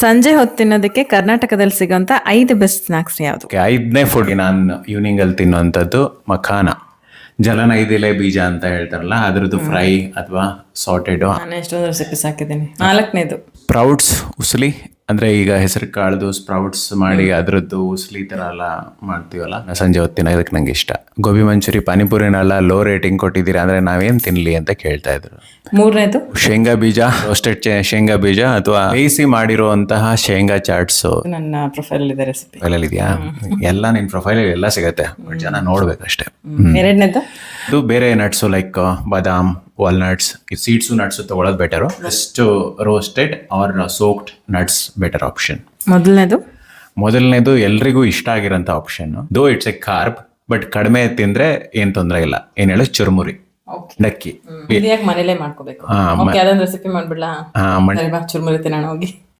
ಸಂಜೆ ಹೊತ್ತು ತಿನ್ನೋದಕ್ಕೆ ಕರ್ನಾಟಕದಲ್ಲಿ ಸಿಗುವಂತ ಐದು ಬೆಸ್ಟ್ ಸ್ನಾಕ್ಸ್ ಯಾವುದು? ಐದನೇ ಫುಡ್ ನಾನು ಈವ್ನಿಂಗ್ ಅಲ್ಲಿ ತಿನ್ನುವಂಥದ್ದು ಮಖಾನ. ಜಲನೈದಿಲೆ ಬೀಜ ಅಂತ ಹೇಳ್ತಾರಲ್ಲ ಅದ್ರದ್ದು ಫ್ರೈ ಅಥವಾ ಸಾಟೆಡ್ ನಾನು ಎಷ್ಟೊಂದು ರೆಸಿಪೀಸ್ ಹಾಕಿದ್ದೀನಿ. ನಾಲ್ಕನೇದು. ಪ್ರೌಡ್ಸ್ ಉಸ್ಲಿ ಅಂದ್ರೆ ಈಗ ಹೆಸರು ಕಾಳ್ದು ಸ್ಪ್ರೌಟ್ಸ್ ಮಾಡಿ ಅದ್ರದ್ದು ಉಸ್ಲಿ ತರ ಎಲ್ಲ ಮಾಡ್ತೀವಲ್ಲ? ಸಂಜೆ ಹೊತ್ತಿನ ಇದಕ್ಕೆ ನಂಗೆ ಇಷ್ಟ. ಗೋಬಿ ಮಂಚೂರಿ ಪಾನಿಪುರಿನೆಲ್ಲ ಲೋ ರೇಟಿಂಗ್ ಕೊಟ್ಟಿದ್ದೀರಾ ಅಂದ್ರೆ ನಾವೇನ್ ತಿನ್ಲಿ ಅಂತ ಕೇಳ್ತಾ ಇದ್ರು. ಮೂರನೇದು? ಶೇಂಗಾ ಬೀಜ ರೋಸ್ಟೆಡ್ ಶೇಂಗಾ ಬೀಜ ಅಥವಾ ಬೇಯಿಸಿ ಮಾಡಿರುವಂತಹ ಶೇಂಗಾ ಚಾಟ್ಸ್. ನನ್ನ ಪ್ರೊಫೈಲ್ ಇದೆ ರೆಸಿಪಿ ಪ್ರೊಫೈಲ್ ಇದೆಯಾ? ಎಲ್ಲ ನಿನ್ ಪ್ರೊಫೈಲ್ ಎಲ್ಲ ಸಿಗತ್ತೆ ಬಟ್ ಜನ ನೋಡ್ಬೇಕಷ್ಟೇ. ಎರಡನೇದು ಇದು ಬೇರೆ nuts like badam walnuts seeds nuts ತಗೊಳ್ಳೋದು better just roasted or soaked nuts better option ಮೊದಲನೇದು? ಮೊದಲನೇದು ಎಲ್ರಿಗೂ ಇಷ್ಟ ಆಗಿರೋಂಥ ಆಪ್ಷನ್ ದೋ ಇಟ್ಸ್ ಎ ಕಾರ್ಬ್ ಬಟ್ ಕಡಿಮೆ ತಿಂದ್ರೆ ಏನ್ ತೊಂದರೆ ಇಲ್ಲ. ಏನ್ ಹೇಳೋ? ಚುರುಮುರಿ. ನಕ್ಕಿ ಮನೇಲೆ ಮಾಡ್ಕೋಬೇಕು? ರೆಸಿಪಿ ಮಾಡ್ಬಿಡ್ಲಾ? ಚುರುಮುರಿ ತಿನ್ನೋಣ ಹೋಗಿ.